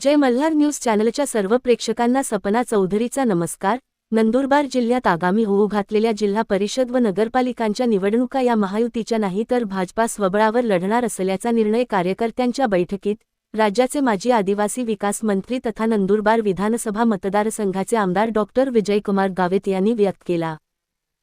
जय Malhar news चॅनलच्या सर्व प्रेक्षकांना सपना चौधरीचा नमस्कार. नंदुरबार जिल्ह्यात आगामी होऊ घातलेल्या जिल्हा परिषद व नगरपालिकांच्या निवडणुका या महायुतीच्या नाही तर भाजपा स्वबळावर लढणार असल्याचा निर्णय कार्यकर्त्यांच्या बैठकीत राज्याचे माजी आदिवासी विकास मंत्री तथा नंदुरबार विधानसभा मतदारसंघाचे आमदार डॉक्टर विजयकुमार गावित यांनी व्यक्त केला.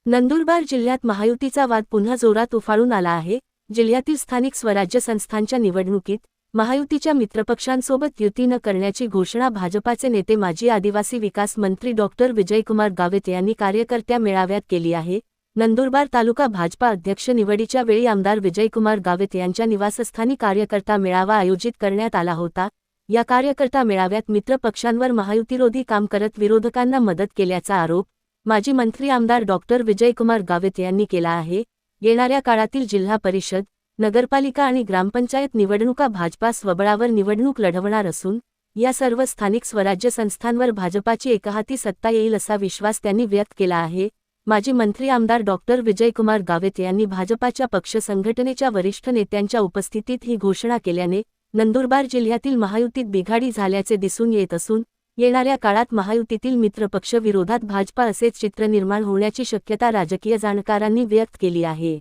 नंदुरबार जिल्ह्यात महायुतीचा वाद पुन्हा जोरात उफाळून आला आहे. जिल्ह्यातील स्थानिक स्वराज्य संस्थांच्या निवडणुकीत महायुतीच्या मित्रपक्षांसोबत युती न करण्याची घोषणा भाजपाचे नेते माजी आदिवासी विकास मंत्री डॉक्टर विजयकुमार गावित यांनी कार्यकर्त्या मेळाव्यात केली आहे. नंदुरबार तालुका भाजपा अध्यक्ष निवडीच्या वेळी आमदार विजयकुमार गावित यांच्या निवासस्थानी कार्यकर्ता मेळावा आयोजित करण्यात आला होता. या कार्यकर्ता मेळाव्यात मित्रपक्षांवर महायुतीरोधी काम करत विरोधकांना मदत केल्याचा आरोप माजी मंत्री आमदार डॉक्टर विजयकुमार गावित यांनी केला आहे. येणाऱ्या काळातील जिल्हा परिषद नगरपालिका आणि ग्रामपंचायत निवडणुका भाजपा स्वबळावर निवडणूक लढवणार असून या सर्व स्थानिक स्वराज्य संस्थांवर भाजपाची एकहाती सत्ता येईल असा विश्वास त्यांनी व्यक्त केला आहे. माजी मंत्री आमदार डॉक्टर विजयकुमार गावित यांनी भाजपाच्या पक्ष संघटनेच्या वरिष्ठ नेत्यांच्या उपस्थितीत ही घोषणा केल्याने नंदुरबार जिल्ह्यातील महायुतीत बिघाडी झाल्याचे दिसून येत असून येणाऱ्या काळात महायुतीतील मित्रपक्ष विरोधात भाजपा असेच चित्र निर्माण होण्याची शक्यता राजकीय जाणकारांनी व्यक्त केली आहे.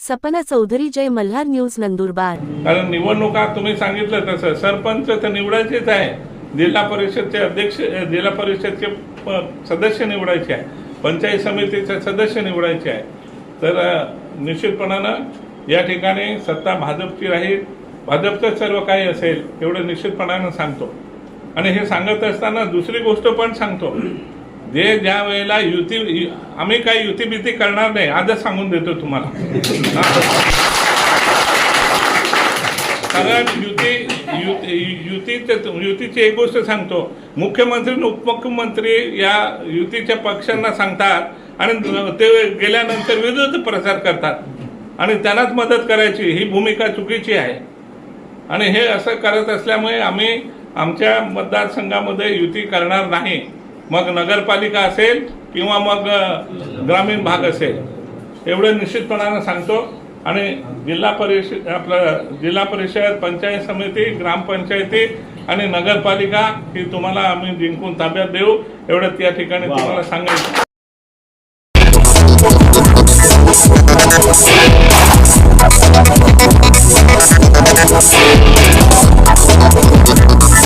सपना चौधरी जय मल्हार न्यूज नंदुरबार. कारण निवडणुका तुम्ही सांगितलं तसं. सरपंच तर निवडायचेच आहे. जिल्हा परिषदचे अध्यक्ष जिल्हा परिषदचे सदस्य निवडायचे आहे. पंचायत समितीचे सदस्य निवडायचे आहे. तर निश्चितपणानं या ठिकाणी सत्ता भाजपची राहील. भाजपचं सर्व काही असेल एवढं निश्चितपणानं सांगतो. आणि हे सांगत असताना दुसरी गोष्ट पण सांगतो. जे ज्या वेळेला युती आम्ही काही युती बिती करणार नाही आजच सांगून देतो तुम्हाला. कारण युती युती युतीचे युतीची एक गोष्ट सांगतो. मुख्यमंत्री आणि उपमुख्यमंत्री या युतीच्या पक्षांना सांगतात आणि ते गेल्यानंतर विरोध प्रचार करतात. आणि त्यांनाच मदत करायची. ही भूमिका चुकीची आहे. आणि हे असं करत असल्यामुळे आम्ही आमच्या मतदारसंघामध्ये युती करणार नाही. मग नगरपालिका असेल किंवा मग ग्रामीण भाग असेल एवढं निश्चितपणानं सांगतो. आणि जिल्हा परिषद आपलं जिल्हा परिषद पंचायत समिती ग्रामपंचायती आणि नगरपालिका ही तुम्हाला आम्ही जिंकून ताब्यात देऊ. एवढं त्या ठिकाणी तुम्हाला सांगायचं